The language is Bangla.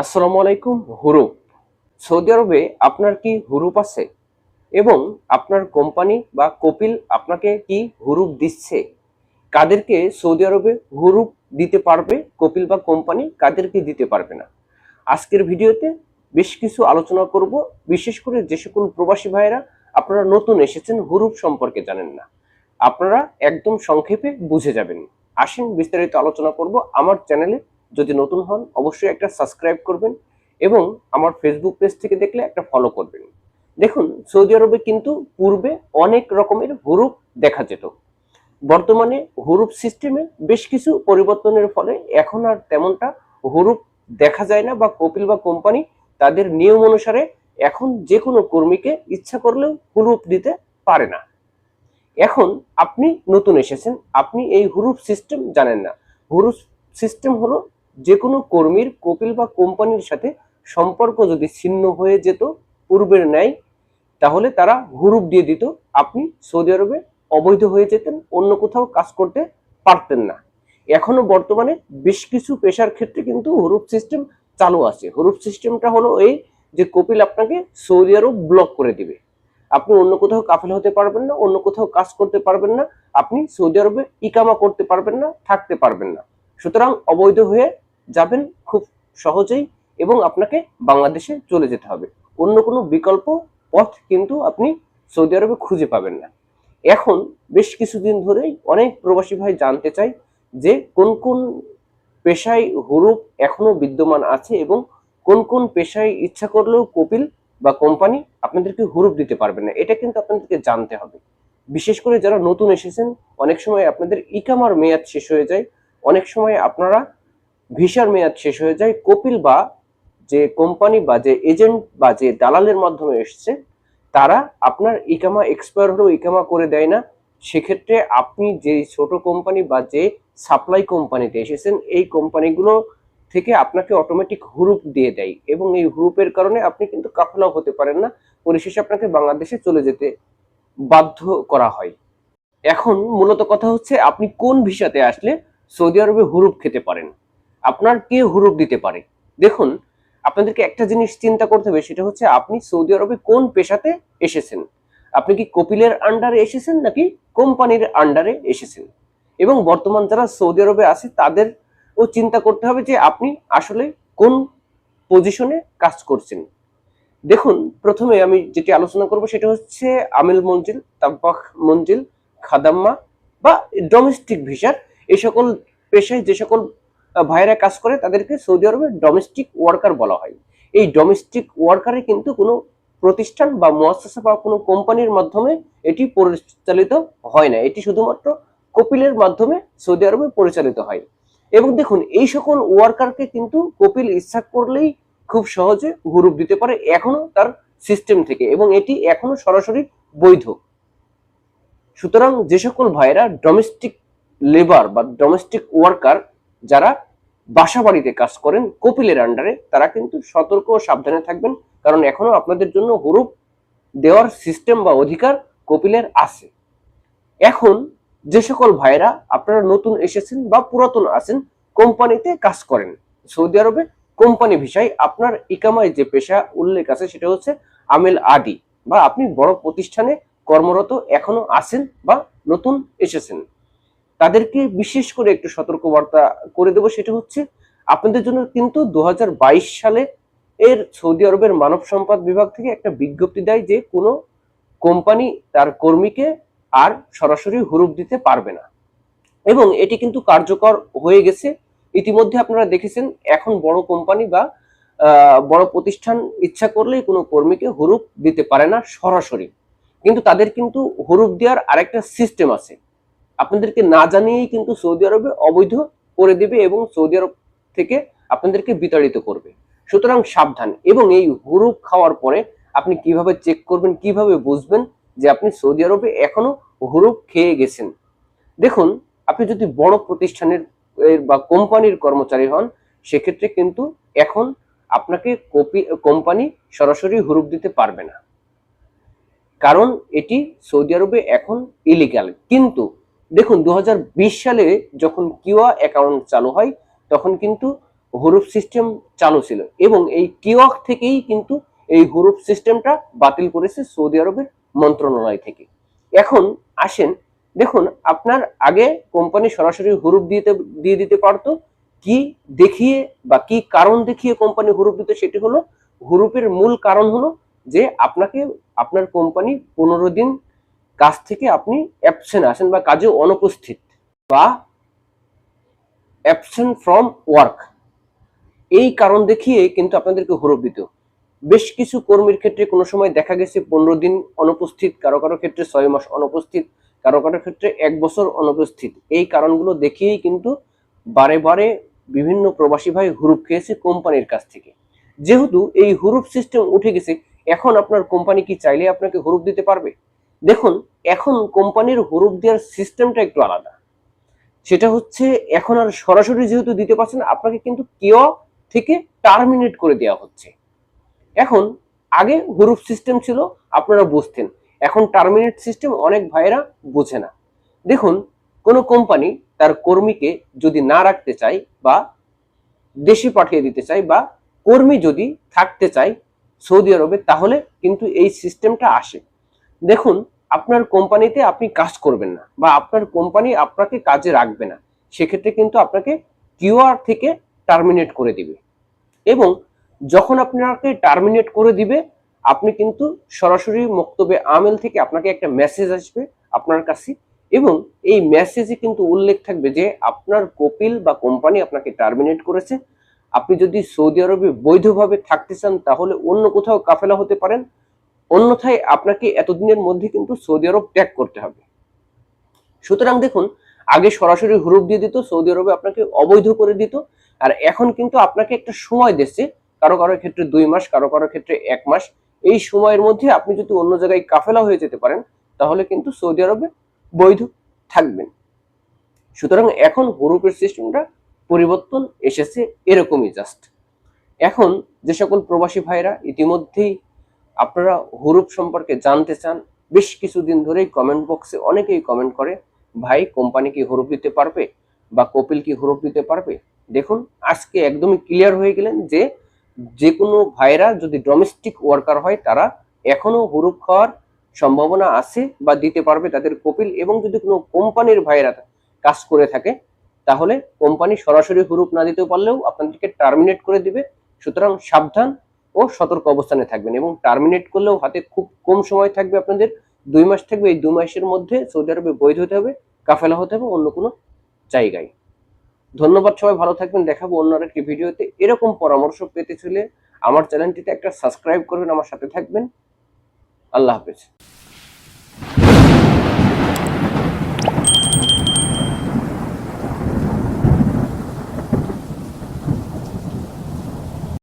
আসসালামু আলাইকুম হুরুপ সৌদি আরবে আপনার কি হুরুপ আছে? এবং আপনার কোম্পানি বা কপিল আপনাকে কি হুরুপ দিচ্ছে? কাদেরকে সৌদি আরবে হুরুপ দিতে পারবে? কপিল বা কোম্পানি কাদেরকে দিতে পারবে না? আজকের ভিডিওতে বেশ কিছু আলোচনা করব। বিশেষ করে যে সকল প্রবাসী ভাইয়েরা আপনারা নতুন এসেছেন, হুরুপ সম্পর্কে জানেন না। আপনারা একদম সংক্ষেপে বুঝে যাবেন। আসেন বিস্তারিত আলোচনা করব। আমার চ্যানেলে যদি নতুন হন, অবশ্যই একটা সাবস্ক্রাইব করবেন এবং আমার ফেসবুক পেজ থেকে দেখলে একটা ফলো করবেন। দেখুন, সৌদি আরবে কিন্তু পূর্বে অনেক রকমের হুরুপ দেখা যেত। বর্তমানে হুরুপ সিস্টেমে বেশ কিছু পরিবর্তনের ফলে এখন আর তেমনটা হুরুপ দেখা যায় না বা কপিল বা কোম্পানি তাদের নিয়ম অনুসারে এখন যে কোনো কর্মীকে ইচ্ছা করলেও হুরুপ দিতে পারে না। এখন আপনি নতুন এসেছেন, আপনি এই হুরুপ সিস্টেম জানেন না। হুরুপ সিস্টেম হলো যে কোনো কর্মীর কপিল বা কোম্পানির সাথে সম্পর্ক যদি ছিন্ন হয়ে যেত পূর্বের ন্যায়, তাহলে তারা হুরুপ দিয়ে দিত, আপনি সৌদি আরবে অবৈধ হয়ে যেতেন, অন্য কোথাও কাজ করতে পারতেন না। এখনও বর্তমানে বেশ কিছু পেশার ক্ষেত্রে কিন্তু হুরুপ সিস্টেম চালু আছে। হুরুপ সিস্টেমটা হলো এই যে কপিল আপনাকে সৌদি আরব ব্লক করে দিবে। আপনি অন্য কোথাও কাফেল হতে পারবেন না, অন্য কোথাও কাজ করতে পারবেন না, আপনি সৌদি আরবে ইকামা করতে পারবেন না, থাকতে পারবেন না। সুতরাং অবৈধ হয়ে যাবেন খুব সহজেই এবং আপনাকে বাংলাদেশে চলে যেতে হবে। অন্য কোনো বিকল্প পথ কিন্তু আপনি সৌদি আরবে খুঁজে পাবেন না। এখন বেশ কিছুদিন ধরেই অনেক প্রবাসী ভাই জানতে চাই যে কোন কোন পেশায় হুরুপ এখনও বিদ্যমান আছে এবং কোন কোন পেশায় ইচ্ছা করলেও কপিল বা কোম্পানি আপনাদেরকে হুরুপ দিতে পারবে না। এটা কিন্তু আপনাদেরকে জানতে হবে। বিশেষ করে যারা নতুন এসেছেন, অনেক সময় আপনাদের ইকামার মেয়াদ শেষ হয়ে যায়। অনেক সময় আপনারা ভিসার মেয়াদ শেষ হয়ে যায়। কপিল বা যে কোম্পানি বা যে এজেন্ট বা যে দালালের মাধ্যমে এসছে, তারা আপনার ইকামা এক্সপায়ার হলেও ইকামা করে দেয় না। সেক্ষেত্রে আপনি যে ছোট কোম্পানি বা যে সাপ্লাই কোম্পানিতে এসেছেন, এই কোম্পানিগুলো থেকে আপনাকে অটোমেটিক হুরুপ দিয়ে দেয় এবং এই হুরুপের কারণে আপনি কিন্তু কাফেলাও হতে পারেন না। পরিশেষে আপনাকে বাংলাদেশে চলে যেতে বাধ্য করা হয়। এখন মূলত কথা হচ্ছে, আপনি কোন ভিসাতে আসলে সৌদি আরবে হুরুপ খেতে পারেন? আপনার কে হুরুপ দিতে পারে? দেখুন, আপনাদেরকে একটা জিনিস চিন্তা করতে হবে, সেটা হচ্ছে আপনি সৌদি আরবে কোন পেশাতে এসেছেন? আপনি কি কপিলের আন্ডারে এসেছেন নাকি কোম্পানির আন্ডারে এসেছেন? এবং বর্তমান যারা সৌদি আরবে আছে, তাদেরও চিন্তা করতে হবে যে আপনি আসলে কোন পজিশনে কাজ করছেন। দেখুন, প্রথমে আমি যেটি আলোচনা করব, সেটা হচ্ছে আমিল মঞ্জিল তাব্বাক মঞ্জিল খাদাম্মা বা ডোমেস্টিক ভিসার এই সকল পেশায় যে সকল ভাইয়েরা কাজ করে তাদেরকে সৌদি আরবে ডোমেস্টিক ওয়ার্কার বলা হয়। এই ডোমেস্টিক ওয়ার্কারে কিন্তু কোনো প্রতিষ্ঠান বা মহাসাসা বা কোনো কোম্পানির মাধ্যমে এটি পরিচালিত হয় না। এটি শুধুমাত্র কপিলের মাধ্যমে সৌদি আরবে পরিচালিত হয়। এবং দেখুন, এই সকল ওয়ার্কারকে কিন্তু কপিল ইচ্ছা করলেই খুব সহজে হুরুপ দিতে পারে এখনও তার সিস্টেম থেকে। এবং এটি এখনও সরাসরি বৈধ। সুতরাং যে সকল ভাইয়েরা ডোমেস্টিক লেবার বা ডোমেস্টিক ওয়ার্কার যারা বাসা বাড়িতে কাজ করেন, কপিলের আন্ডারে তারা কিন্তু সতর্ক ও সাবধানে থাকবেন। কারণ এখনও আপনাদের জন্য হুরুপ দেওয়ার সিস্টেম বা অধিকার কপিলের আছে। এখন যে সকল ভাইয়েরা আপনারা নতুন এসেছেন বা পুরাতন আছেন, কোম্পানিতে কাজ করেন। সৌদি আরবে কোম্পানি ভিসায় আপনার ইকামায় যে পেশা উল্লেখ আছে, সেটা হচ্ছে আমেল আদি বা আপনি বড় প্রতিষ্ঠানে কর্মরত এখনও আছেন বা নতুন এসেছেন। তাদেরকে বিশেষ করে একটু সতর্কবার্তা করে দেবো, সেটা হচ্ছে আপনাদের জন্য কিন্তু দু হাজার বাইশ সালে এর সৌদি আরবের মানব সম্পদ বিভাগ থেকে একটা বিজ্ঞপ্তি দেয় যে কোনো কোম্পানি তার কর্মীকে আর সরাসরি হুরুপ দিতে পারবে না। এবং এটি কিন্তু কার্যকর হয়ে গেছে। ইতিমধ্যে আপনারা দেখেছেন, এখন বড় কোম্পানি বা বড় প্রতিষ্ঠান ইচ্ছা করলেই কোনো কর্মীকে হুরুপ দিতে পারে না সরাসরি। কিন্তু তাদের কিন্তু হুরুপ দেওয়ার আরেকটা সিস্টেম আছে। আপনাদেরকে না জানিয়েই কিন্তু সৌদি আরবে অবৈধ করে দেবে এবং সৌদি আরব থেকে আপনাদেরকে বিতাড়িত করবে। সুতরাং সাবধান এবং এই হুরুপ খাওয়ার পরে আপনি কীভাবে চেক করবেন, কীভাবে বুঝবেন যে আপনি সৌদি আরবে এখনও হুরুপ খেয়ে গেছেন? দেখুন, আপনি যদি বড় প্রতিষ্ঠানের বা কোম্পানির কর্মচারী হন, সেক্ষেত্রে কিন্তু এখন আপনাকে কপি, কোম্পানি সরাসরি হুরুপ দিতে পারবে না। কারণ এটি সৌদি আরবে এখন ইলিগাল কিন্তু দেখুন দু হাজার বিশ সালে যখন কিউয়া অ্যাকাউন্ট চালু হয়, তখন কিন্তু হুরুপ সিস্টেম চালু ছিল এবং এই কিওয়াক থেকেই কিন্তু এই হুরুপ সিস্টেমটা বাতিল করেছে সৌদি আরবের মন্ত্রণালয় থেকে। এখন আসেন, দেখুন, আপনার আগে কোম্পানি সরাসরি হুরুপ দিতে, দিয়ে দিতে পারতো। কি দেখিয়ে বা কি কারণ দেখিয়ে কোম্পানি হুরুপ দিত সেটি হলো হুরুপের মূল কারণ হলো যে আপনাকে, আপনার কোম্পানি পনেরো দিন কাজ থেকে আপনি অ্যাবসেন্ট আসেন বা কাজে অনুপস্থিত বা অ্যাবসেন্ট ফ্রম ওয়ার্ক এই কারণ দেখিয়ে কিন্তু আপনাদেরকে হরপ দিত বেশ কিছু কর্মীর ক্ষেত্রে কোনো সময় দেখা গেছে পনেরো দিন অনুপস্থিত, কারও কারও ক্ষেত্রে ছয় মাস অনুপস্থিত, কারও কারও ক্ষেত্রে এক বছর অনুপস্থিত। এই কারণগুলো দেখিয়েই কিন্তু বারে বারে বিভিন্ন প্রবাসী ভাই হুরুপ খেয়েছে কোম্পানির কাছ থেকে। যেহেতু এই হুরুপ সিস্টেম উঠে গেছে, এখন আপনার কোম্পানি কি চাইলে আপনাকে হুরুপ দিতে পারবে? দেখুন, এখন কোম্পানির হুরুপ দেওয়ার সিস্টেমটা একটু আলাদা। সেটা হচ্ছে, এখন আর সরাসরি যেহেতু দিতে পারছেন, আপনাকে কিন্তু কেউ থেকে টার্মিনেট করে দেওয়া হচ্ছে। এখন, আগে হুরুপ সিস্টেম ছিল, আপনারা বুঝতেন। এখন টার্মিনেট সিস্টেম অনেক ভাইয়েরা বোঝে না। দেখুন, কোনো কোম্পানি তার কর্মীকে যদি না রাখতে চায় বা দেশে পাঠিয়ে দিতে চায় বা কর্মী যদি থাকতে চায় সৌদি আরবে, তাহলে কিন্তু এই সিস্টেমটা আসে। দেখুন, আপনার কোম্পানিতে আপনি কাজ করবেন না বা আপনার কোম্পানি আপনাকে কাজে রাখবে না। সেক্ষেত্রে কিন্তু আপনাকে কিউআর থেকে টার্মিনেট করে দিবে। এবং যখন আপনাকে টার্মিনেট করে দিবে, আপনি কিন্তু সরাসরি মক্তবে আমেল থেকে আপনাকে একটা মেসেজ আসবে আপনার কাছে এবং এই মেসেজে কিন্তু উল্লেখ থাকবে যে আপনার কপিল বা কোম্পানি আপনাকে টার্মিনেট করেছে। আপনি যদি সৌদি আরবে বৈধভাবে থাকতে চান, তাহলে অন্য কোথাও কাফেলা হতে পারেন। অন্যথায় আপনাকে এতদিনের মধ্যে কিন্তু সৌদি আরব ত্যাগ করতে হবে। সুতরাং দেখুন, আগে সরাসরি হুরুপ দিয়ে দিত, সৌদি আরবে আপনাকে অবৈধ করে দিত, আর এখন কিন্তু আপনাকে একটা সময় দিচ্ছে, কারও কারও ক্ষেত্রে দুই মাস, কারও কারও ক্ষেত্রে এক মাস। এই সময়ের মধ্যে আপনি যদি অন্য জায়গায় কাফেলা হয়ে যেতে পারেন, তাহলে কিন্তু সৌদি আরবে বৈধ থাকবেন। সুতরাং এখন হুরুপের সিস্টেমটা পরিবর্তন এসেছে এরকমই জাস্ট এখন যে সকল প্রবাসী ভাইরা ইতিমধ্যেই আপনারা হুরুপ সম্পর্কে জানতে চান, বেশ কিছুদিন ধরেই কমেন্ট বক্সে অনেকেই কমেন্ট করে, ভাই কোম্পানি কি হুরুপ দিতে পারবে? বা কপিল কি হুরুপ দিতে পারবে? দেখুন, আজকে একদমই ক্লিয়ার হয়ে গেলেন যে যে কোনো ভাইরা যদি ডোমেস্টিক ওয়ার্কার হয়, তারা এখনও হুরুপ খাওয়ার সম্ভাবনা আছে বা দিতে পারবে তাদের কপিল এবং যদি কোনো কোম্পানির ভাইরা কাজ করে থাকে, তাহলে কোম্পানি সরাসরি হুরুপ না দিতে পারলেও আপনাদেরকে টার্মিনেট করে দিবে। সুতরাং সাবধান ও সতর্ক অবস্থানে থাকবেন এবং টার্মিনেট করলেও হাতে খুব কম সময় থাকবে আপনাদের। দুই মাস থাকবে, এই দুই মাসের মধ্যে সৌদি আরবে বৈধ হতে হবে, কাফেলা হতে হবে, অন্য কোনো জায়গায়। ধন্যবাদ সবাই, ভালো থাকবেন, দেখাবো অন্য আরেকটি ভিডিওতে। এরকম পরামর্শ পেতে চলে আমার চ্যানেলটিতে একটা সাবস্ক্রাইব করবেন, আমার সাথে থাকবেন। আল্লাহ হাফেজ।